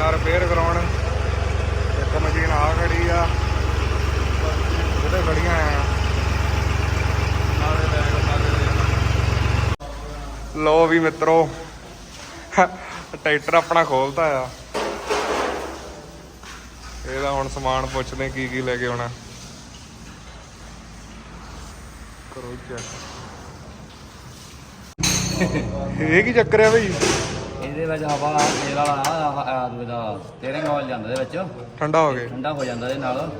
ਮਸ਼ੀਨਾਂ ਰਿਪੇਅਰ ਕਰਾਉਣ। ਇੱਕ ਮਸ਼ੀਨ ਆ ਖੜੀ ਆ। ਉਹਦੇ ਖੜੀਆਂ ਆ। ਲੋ ਵੀ ਮਿੱਤਰੋ, ਟਰੈਕਟਰ ਆਪਣਾ ਖੋਲਤਾ ਆ। ਇਹਦਾ ਹੁਣ ਸਮਾਨ ਪੁੱਛਦੇ ਕੀ ਕੀ ਲੈ ਕੇ ਆਉਣਾ। ਕਰੋ ਚੈੱਕ ਇਹ ਕੀ ਚੱਕਰ ਆ ਬਈ? ਇਹਦੇ ਵਿੱਚ ਹਵਾ ਤੇਲ ਵਾਲਾ ਆ ਦੂਏ ਦਾ ਸਟੀਅਰਿੰਗ ਆਇਲ ਜਾਂਦਾ ਇਹਦੇ ਵਿੱਚ। ਠੰਡਾ ਹੋ ਗਏ ਠੰਡਾ ਹੋ ਜਾਂਦਾ ਇਹਦੇ ਨਾਲ।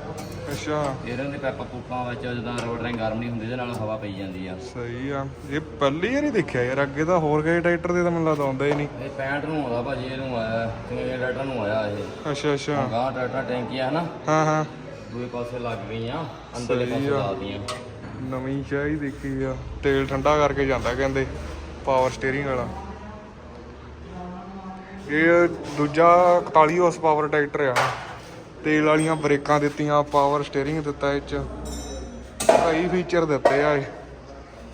ਅੱਛਾ। ਇਹਦੇ ਦੇ ਪੈਪਾ ਪੂਪਾਂ ਵਿੱਚ ਜਦੋਂ ਰੋਟਰਿੰਗ ਗਰਮ ਨਹੀਂ ਹੁੰਦੀ ਇਹਦੇ ਨਾਲ ਹਵਾ ਪਈ ਜਾਂਦੀ ਆ। ਸਹੀ ਆ। ਇਹ ਪਹਿਲੀ ਵਾਰੀ ਦੇਖਿਆ ਯਾਰ ਅੱਗੇ ਤਾਂ ਹੋਰ ਗਏ ਟਰੈਕਟਰ ਦੇ ਤਾਂ ਮੈਨੂੰ ਲੱਗਦਾ ਆਉਂਦਾ ਹੀ ਨਹੀਂ। ਇਹ 65 ਨੂੰ ਆਉਂਦਾ ਭਾਜੀ ਇਹਨੂੰ ਆਇਆ ਕਿੰਨੇ ਟਰੈਕਟਰ ਨੂੰ ਆਇਆ ਇਹ। ਅੱਛਾ ਅੱਛਾ। ਗਾਂ ਟਰੈਕਟਰ ਟੈਂਕੀਆਂ ਹਨਾ। ਹਾਂ ਹਾਂ। ਦੂਏ ਪਾਸੇ ਲੱਗ ਗਈਆਂ ਅੰਦਰਲੇ ਸਹੀ ਪਾਸੇ ਆ। ਲਾਤੀਆਂ ਨਵੀਂ ਚਾਹੀ ਦੇਖੀ ਆ। ਤੇਲ ਠੰਡਾ ਕਰਕੇ ਜਾਂਦਾ ਕਹਿੰਦੇ ਪਾਵਰ ਸਟੀਅਰਿੰਗ ਵਾਲਾ। ਇਹ ਦੂਜਾ 41 ਹਾਰਸ ਪਾਵਰ ਟਰੈਕਟਰ ਆ। ਤੇਲ ਵਾਲੀਆਂ ਬ੍ਰੇਕਾਂ ਦਿੱਤੀਆਂ ਪਾਵਰ ਸਟੀਅਰਿੰਗ ਦਿੱਤਾ ਇਹ ਚ। ਕਈ ਫੀਚਰ ਦਿੱਤੇ ਆ ਇਹ।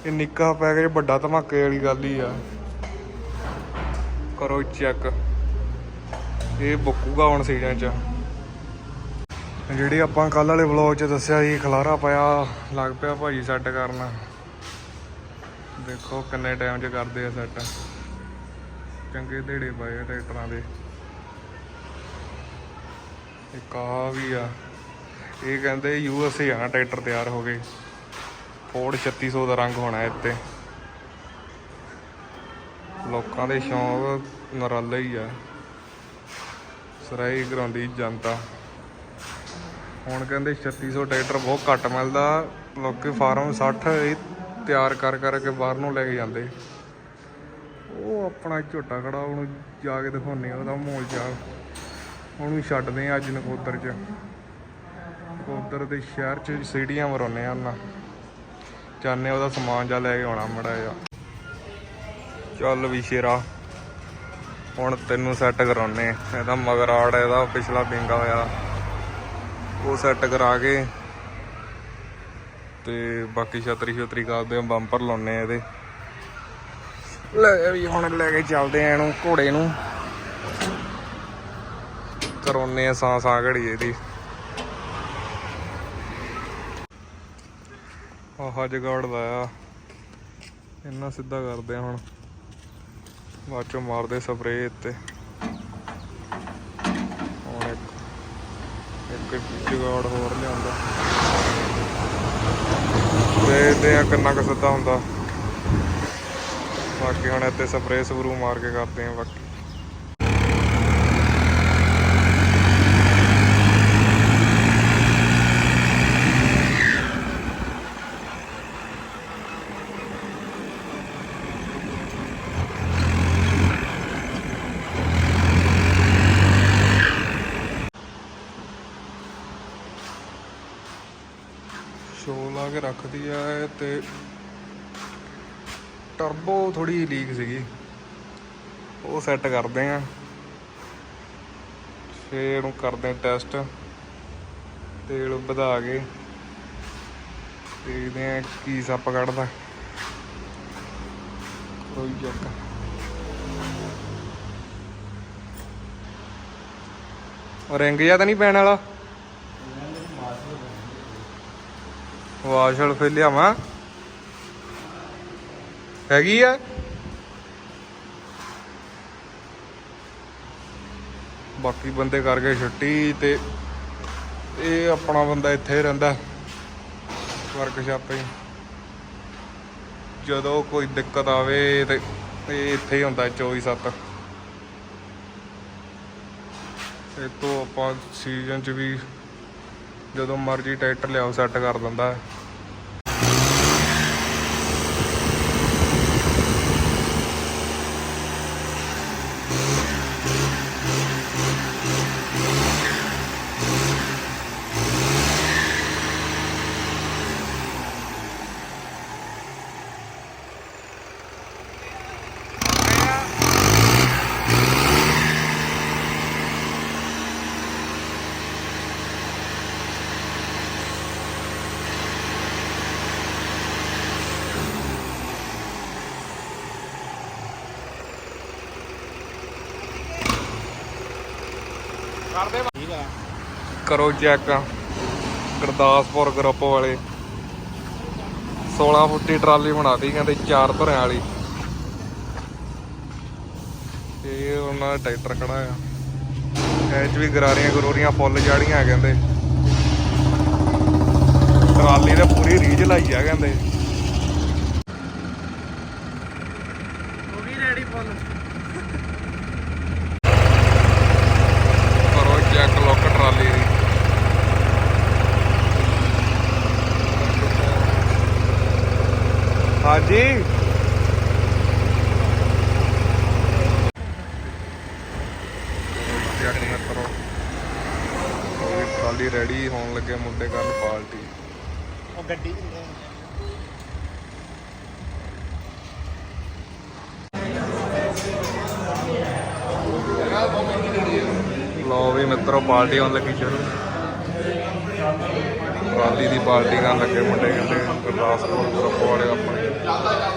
ਇਹ ਨਿੱਕਾ ਪੈਕੇਜ ਵੱਡਾ ਧਮਾਕੇ ਵਾਲੀ ਗੱਲ ਹੀ ਆ। ਕਰੋ ਚੈੱਕ ਇਹ ਬੁੱਕੂਗਾ ਹੁਣ ਸੀਜ਼ਨ ਚ। ਜਿਹੜੇ ਆਪਾਂ ਕੱਲ ਵਾਲੇ ਵਲੌਗ 'ਚ ਦੱਸਿਆ ਸੀ, ਖਲਾਰਾ ਪਾਇਆ, ਲੱਗ ਪਿਆ ਭਾਜੀ ਸੈੱਟ ਕਰਨ। ਦੇਖੋ ਕਿੰਨੇ ਟਾਈਮ 'ਚ ਕਰਦੇ ਆ ਸੈੱਟ ਚੰਗੇ ਢੇੜੇ ਪਏ ਆ ਟਰੈਕਟਰਾਂ ਦੇ। ਇੱਕ ਆ ਵੀ ਆ। ਇਹ ਕਹਿੰਦੇ ਯੂ ਐਸ ਏ ਆ, ਟਰੈਕਟਰ ਤਿਆਰ ਹੋ ਗਏ। ਫੋਰਡ 3600 ਦਾ ਰੰਗ ਹੋਣਾ ਇੱਥੇ ਲੋਕਾਂ ਦੇ ਸ਼ੌਂਕ ਨਰਾਲੇ ਹੀ ਆ। ਸਰਾਈ ਕਰਾਉਂਦੀ ਜਨਤਾ। ਹੁਣ ਕਹਿੰਦੇ 3600 ਟਰੈਕਟਰ ਬਹੁਤ ਘੱਟ ਮਿਲਦਾ। ਲੋਕੀ ਫਾਰਮ 60 ਤਿਆਰ ਕਰ ਕਰਕੇ ਬਾਹਰ ਨੂੰ ਲੈ ਕੇ ਜਾਂਦੇ। ਉਹ ਆਪਣਾ ਝੋਟਾ ਖੜਾ, ਉਹਨੂੰ ਜਾ ਕੇ ਦਿਖਾਉਣੇ ਉਹਦਾ ਮੋਲ ਚਾਲ। ਉਹਨੂੰ ਛੱਡਦੇ ਆ ਅੱਜ ਨਕੋਦਰ ਚ। ਨਕੋਦਰ ਦੇ ਸ਼ਹਿਰ ਚ ਸੀੜੀਆਂ ਮਰਾਉਨੇ ਆ ਉਹਨਾਂ। ਚਾਹਨੇ ਉਹਦਾ ਸਮਾਨ ਜਾ ਲੈ ਕੇ ਆਉਣਾ ਮੜਾ ਜਾ ਚੱਲ ਵੀ ਸ਼ੇਰਾ, ਹੁਣ ਤੈਨੂੰ ਸੈੱਟ ਕਰਾਉਨੇ ਇਹਦਾ ਮਗਰ ਆੜ ਇਹਦਾ ਪਿਛਲਾ ਪਿੰਗਾ ਹੋਇਆ। ਉਹ ਸੈੱਟ ਕਰਾ ਕੇ ਤੇ ਬਾਕੀ ਛਤਰੀ ਛਤਰੀ ਕਰਦੇ ਆ ਬੰਪਰ ਲਾਉਨੇ ਆ ਇਹਦੇ। ਲੈ ਵੀ ਹੁਣ ਲੈ ਕੇ ਚੱਲਦੇ ਆ ਇਹਨੂੰ, ਘੋੜੇ ਨੂੰ। ਕਰੋਨੇ ਆ ਸਾਂ ਸਾਂ ਘੜੀ ਇਹਦੀ ਆਹ ਜਗਾੜ ਲਾਇਆ ਇਹਨਾਂ ਸਿੱਧਾ ਕਰਦੇ ਆ ਹੁਣ। ਬਾਅਦ ਚੋਂ ਮਾਰਦੇ ਸਪਰੇ ਇੱਥੇ। ਹੁਣ ਇੱਕ ਇੱਕ ਜਗਾੜ ਹੋਰ ਲਿਆਉਂਦਾ। ਦੇਖਦੇ ਆ ਕਿੰਨਾ ਕੁ ਸਿੱਧਾ ਹੁੰਦਾ। ਬਾਕੀ ਹੁਣ ਇੱਥੇ ਸਪਰੇਅ ਸਪਰੂ ਮਾਰ ਕੇ ਕਰਦੇ ਆ ਬਾਕੀ। ਸ਼ੋ ਲਾ ਕੇ ਰੱਖਦੀ ਆ ਇਹ ਤੇ ਟਰਬੋ ਥੋੜੀ ਲੀਕ ਸੀਗੀ। ਉਹ ਸੈੱਟ ਕਰਦੇ ਆ। ਫੇਰ ਇਹਨੂੰ ਕਰਦੇ ਟੈਸਟ ਤੇਲ ਵਧਾ ਕੇ ਦੇਖਦੇ ਆ ਕੀ ਸੱਪ ਕੱਢਦਾ। ਕੋਈ ਚੱਕ ਰਿੰਗ ਜਾਂ ਤਾਂ ਨਹੀਂ ਪੈਣ ਵਾਲਾ? ਵਾਸ਼ਲ ਫੇ ਲਿਆਵਾਂ। ਹੈਗੀ ਆ? ਬਾਕੀ ਬੰਦੇ ਕਰ ਗਏ ਛੁੱਟੀ ਤੇ ਇਹ ਆਪਣਾ ਬੰਦਾ ਇੱਥੇ ਰਹਿੰਦਾ, ਵਰਕਸ਼ਾਪ। 'ਚ ਜਦੋਂ ਕੋਈ ਦਿੱਕਤ ਆਵੇ ਤੇ ਇਹ ਇੱਥੇ ਹੀ ਹੁੰਦਾ 24/7 ਇਹ ਤੋਂ ਆਪਾਂ ਸੀਜ਼ਨ 'ਚ ਵੀ ਜਦੋਂ ਮਰਜ਼ੀ ਟਰੈਕਟਰ ਲਿਆਓ ਸੈੱਟ ਕਰ ਦਿੰਦਾ। ਹੈ ਕਰੋ ਚੈੱਕ ਗੁਰਦਾਸਪੁਰ ਗਰੁੱਪ ਵਾਲੇ। 16 ਫੁੱਟੀ ਟਰਾਲੀ ਬਣਾਤੀ ਕਹਿੰਦੇ ਚਾਰ ਧਰਿਆਂ ਵਾਲੀ। ਇਹ ਉਹਨਾਂ ਦਾ ਟਰੈਕਟਰ ਖੜਾ ਆ। ਇਹ 'ਚ ਵੀ ਗਰਾਰੀਆਂ ਗਰੂਰੀਆਂ ਫੁੱਲ ਜਾੜੀਆਂ ਕਹਿੰਦੇ। ਟਰਾਲੀ ਤੇ ਪੂਰੀ ਰੀਝ ਲਾਈ ਆ ਕਹਿੰਦੇ। ਉਹ ਵੀ ਰੈਡੀ ਫੁੱਲ ਕਰੋ ਚੈੱਕ ਲੁੱਕ ਟਰਾਲੀ ਦੀ ਹਾਂਜੀ ਚੈੱਕ ਨਾ ਕਰੋ ਇਹ ਟਰਾਲੀ ਰੈਡੀ ਹੋਣ ਲੱਗੇ ਮੁੰਡੇ ਕਰਨ ਪਾਰਟੀ। ਉਹ ਗੱਡੀ ਲਓ ਵੀ ਮਿੱਤਰੋ ਪਾਰਟੀ ਹੋਣ ਲੱਗੀ ਸ਼ੁਰੂ। ਟਰਾਲੀ ਦੀ ਪਾਰਟੀ ਕਰਨ ਲੱਗੇ ਮੁੰਡੇ ਕਹਿੰਦੇ ਗੁਰਦਾਸਪੁਰ ਗਰੁੱਪ ਵਾਲੇ ਆਪਣੇ।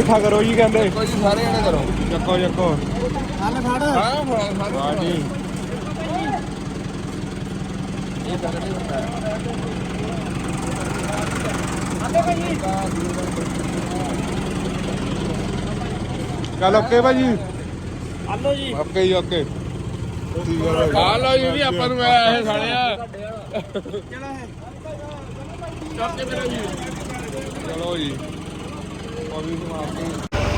ਮਿੱਠਾ ਕਰੋ ਜੀ ਕਹਿੰਦੇ। ਕੋਈ ਸਾਰੇ ਜਣੇ ਕਰੋ। ਚੱਕੋ ਚੱਕੋ। ਹੱਲ ਫੜ। ਹਾਂ ਹਾਂ ਜੀ। ਇਹ ਤਗੜੇ ਹੁੰਦਾ ਚੱਲ ਓਕੇ ਭਾਜੀ। ਹਲੋ ਜੀ। ਓਕੇ ਜੀ ਓਕੇ। ਆ ਲਓ ਜੀ ਵੀ ਆਪਾਂ ਨੂੰ ਇਹ ਸਾਲਿਆ ਕਿਹੜਾ ਹੈ? ਚਲੋ ਜੀ। ਉਹ ਵੀ ਸਮਾਪਤੀ ਕਹਿੰਦੇ